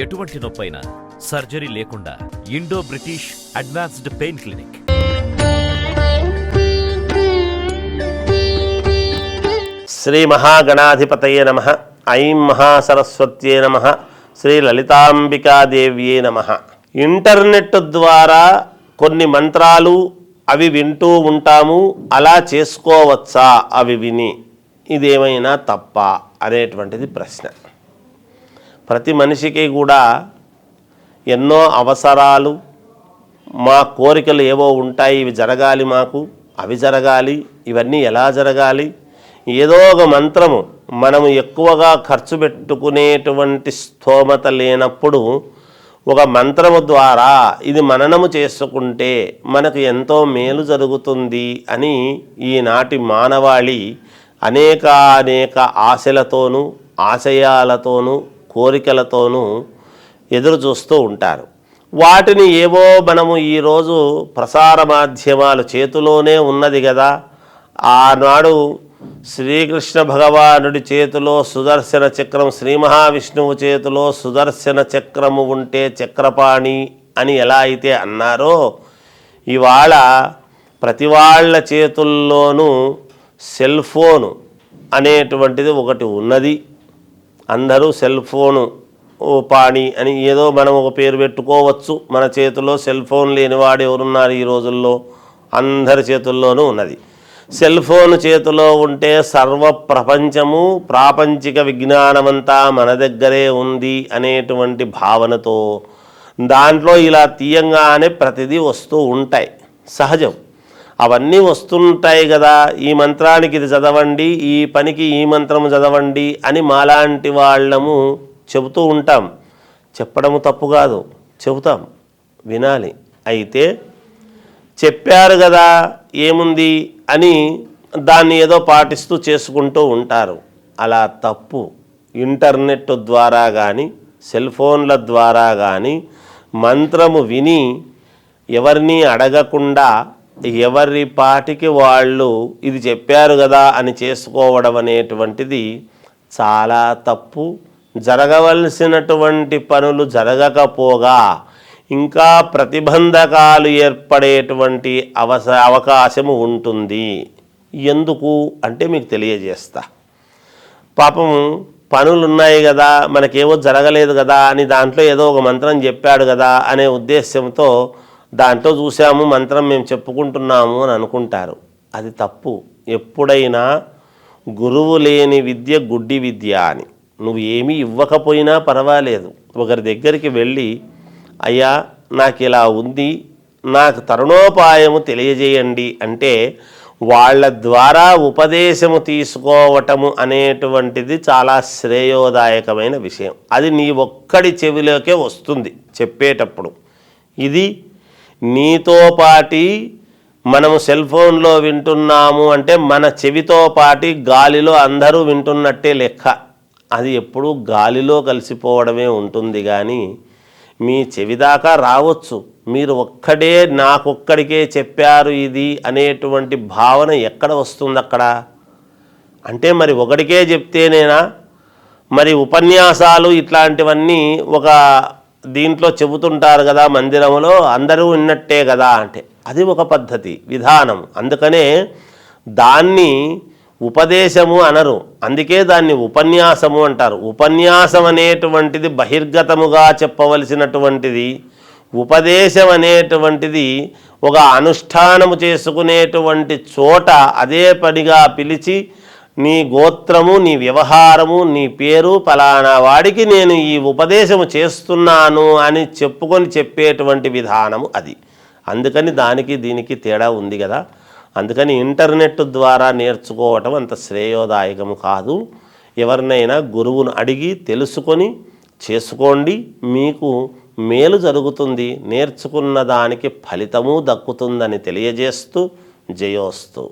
ఎటువంటి నొప్పైనా సర్జరీ లేకుండా Indo British advanced pain clinic. Shri మహాగణాధిపతయే నమ. ఐం మహాసరస్వత్యే నమ. శ్రీ లలితాంబికాదేవ్యే నమ. ఇంటర్నెట్ ద్వారా కొన్ని మంత్రాలు అవి వింటూ ఉంటాము అలా చేసుకోవచ్చా అవి విని. ఇదేమైనా తప్ప అనేటువంటిది ప్రశ్న. ప్రతి మనిషికి కూడా ఎన్నో అవసరాలు మా కోరికలు ఏవో ఉంటాయి ఇవి జరగాలి మాకు అవి జరగాలి ఇవన్నీ ఎలా జరగాలి? ఏదో ఒక మంత్రము మనము ఎక్కువగా ఖర్చు పెట్టుకునేటువంటి స్తోమత లేనప్పుడు ఒక మంత్రము ద్వారా ఇది మననము చేసుకుంటే మనకు ఎంతో మేలు జరుగుతుంది అని ఈనాటి మానవాళి అనేక అనేక ఆశలతోనూ ఆశయాలతోనూ కోరికలతోనూ ఎదురు చూస్తూ ఉంటారు. వాటిని ఏవో మనము ఈరోజు ప్రసార మాధ్యమాలు చేతిలోనే ఉన్నది కదా ఆనాడు శ్రీకృష్ణ భగవానుడి చేతిలో సుదర్శన చక్రం శ్రీ మహావిష్ణువు చేతిలో సుదర్శన చక్రము ఉంటే చక్రపాణి అని ఎలా అయితే అన్నారో ఇవాళ ప్రతి వాళ్ళ చేతుల్లోనూ సెల్ ఫోను అనేటువంటిది ఒకటి ఉన్నది. అందరూ సెల్ ఫోను పాణి అని ఏదో మనం ఒక పేరు పెట్టుకోవచ్చు. మన చేతిలో సెల్ ఫోన్ లేనివాడు ఎవరున్నారు ఈ రోజుల్లో? అందరి చేతుల్లోనూ ఉన్నది. సెల్ ఫోన్ చేతిలో ఉంటే సర్వ ప్రపంచము ప్రాపంచిక విజ్ఞానమంతా మన దగ్గరే ఉంది అనేటువంటి భావనతో దాంట్లో ఇలా తీయంగానే ప్రతిదీ వస్తూ ఉంటాయి. సహజం. అవన్నీ వస్తుంటాయి కదా. ఈ మంత్రానికి ఇది చదవండి ఈ పనికి ఈ మంత్రము చదవండి అని మాలాంటి వాళ్ళము చెబుతూ ఉంటాం. చెప్పడము తప్పు కాదు చెబుతాం వినాలి. అయితే చెప్పారు కదా ఏముంది అని దాన్ని ఏదో పాటిస్తూ చేసుకుంటూ ఉంటారు. అలా తప్పు. ఇంటర్నెట్ ద్వారా కానీ సెల్ ఫోన్ల ద్వారా కానీ మంత్రము విని ఎవరిని అడగకుండా ఎవరి పాటికి వాళ్ళు ఇది చెప్పారు కదా అని చేసుకోవడం అనేటువంటిది చాలా తప్పు. జరగవలసినటువంటి పనులు జరగకపోగా ఇంకా ప్రతిబంధకాలు ఏర్పడేటువంటి అవస అవకాశము ఉంటుంది. ఎందుకు అంటే మీకు తెలియజేస్తా. పాపం పనులు ఉన్నాయి కదా మనకేవో జరగలేదు కదా అని దాంట్లో ఏదో ఒక మంత్రం చెప్పాడు కదా అనే ఉద్దేశంతో దాంట్లో చూసాము మంత్రం మేము చెప్పుకుంటున్నాము అని అనుకుంటారు. అది తప్పు. ఎప్పుడైనా గురువు లేని విద్య గుడ్డి విద్య అని. నువ్వు ఏమీ ఇవ్వకపోయినా పర్వాలేదు. ఒకరి దగ్గరికి వెళ్ళి అయ్యా నాకు ఇలా ఉంది నాకు తరుణోపాయము తెలియజేయండి అంటే వాళ్ళ ద్వారా ఉపదేశము తీసుకోవటము అనేటువంటిది చాలా శ్రేయోదాయకమైన విషయం. అది నీ ఒక్కడి చెవిలోకే వస్తుంది చెప్పేటప్పుడు. ఇది నీతో పాటి మనము సెల్ ఫోన్లో వింటున్నాము అంటే మన చెవితో పాటి గాలిలో అందరూ వింటున్నట్టే లెక్క. అది ఎప్పుడూ గాలిలో కలిసిపోవడమే ఉంటుంది కానీ మీ చెవి దాకా రావచ్చు. మీరు ఒక్కడే నాకొక్కడికే చెప్పారు ఇది అనేటువంటి భావన ఎక్కడ వస్తుంది అక్కడ అంటే మరి ఒకడికే చెప్తేనేనా? మరి ఉపన్యాసాలు ఇట్లాంటివన్నీ ఒక దీంట్లో చెబుతుంటారు కదా మందిరంలో అందరూ విన్నట్టే కదా అంటే. అది ఒక పద్ధతి విధానం. అందుకనే దాన్ని ఉపదేశము అనరు. అందుకే దాన్ని ఉపన్యాసము అంటారు. ఉపన్యాసం అనేటువంటిది బహిర్గతముగా చెప్పవలసినటువంటిది ఉపదేశం అనేటువంటిది ఒక అనుష్ఠానము చేసుకునేటువంటి చోట అదే పనిగా పిలిచి నీ గోత్రము నీ వ్యవహారము నీ పేరు ఫలానా వాడికి నేను ఈ ఉపదేశము చేస్తున్నాను అని చెప్పుకొని చెప్పేటువంటి విధానము అది. అందుకని దానికి దీనికి తేడా ఉంది కదా. అందుకని ఇంటర్నెట్ ద్వారా నేర్చుకోవటం అంత శ్రేయోదాయకము కాదు. ఎవరినైనా గురువును అడిగి తెలుసుకొని చేసుకోండి. మీకు మేలు జరుగుతుంది. నేర్చుకున్న దానికి ఫలితము దక్కుతుందని తెలియజేస్తూ జయోస్తు.